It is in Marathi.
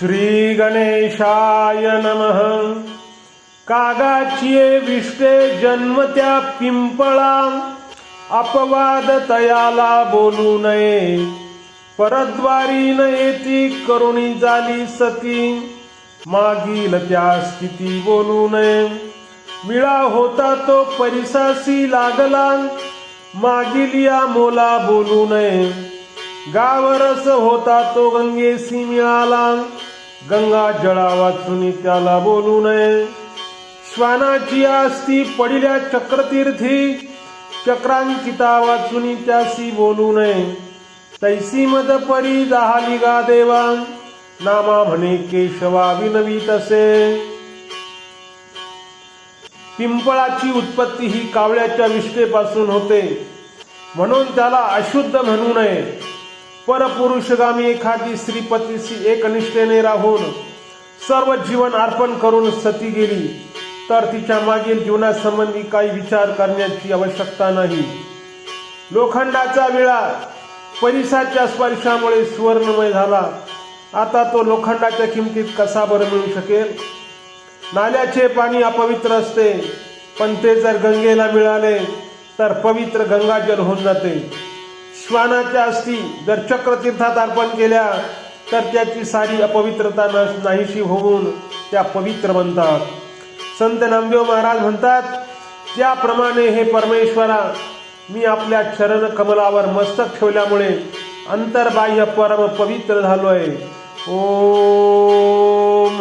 श्री गणेशाय नमः। कागाचिये विष्टे जन्मत्या पिंपळा। अपवाद तयाला बोलू नये। परद्वारी न येती करुणी झाली सती। मागील त्या स्थिती बोलू नये। मिळा होता तो परिसासी लागला। मागील या मोला बोलू नये। गावरस होता तो गंगेसी मिळाला गंगा जळा वाचून त्याला बोलू नये. श्वानाची आस्ती पडिल्या चक्रतीर्थी चक्रांकिता वाचून त्यासी बोलू नये. तैसी मद परी जाहाली गा देवा. नामा म्हणे केशवा विनवी तसे. पिंपळाची उत्पत्ती ही कावळ्याच्या विष्ठेपासून होते. म्हणून त्याला अशुद्ध म्हणू नये. परपुरुषगामी एखादी श्रीपतीशी एकनिष्ठेने राहून सर्व जीवन अर्पण करून सती गेली तर तिच्या मागील जीवनासंबंधी काही विचार करण्याची आवश्यकता नाही. लोखंडाचा विळा परिसाच्या स्पर्शामुळे सुवर्णमय झाला. आता तो लोखंडाच्या किमतीत कसा बरं मिळू शकेल? नाल्याचे पाणी अपवित्र असते पण ते जर गंगेला मिळाले तर पवित्र गंगाजल होऊन जाते. श्वानाच्या अस्थी जर चक्रतीर्थात अर्पण केल्या तर त्याची सारी अपवित्रता नाहीशी होऊन त्या पवित्र बनतात. संत नामदेव महाराज म्हणतात त्याप्रमाणे हे परमेश्वरा मी आपल्या चरण कमलावर मस्तक ठेवल्यामुळे अंतर्बाह्य परम पवित्र झालोय. ओम.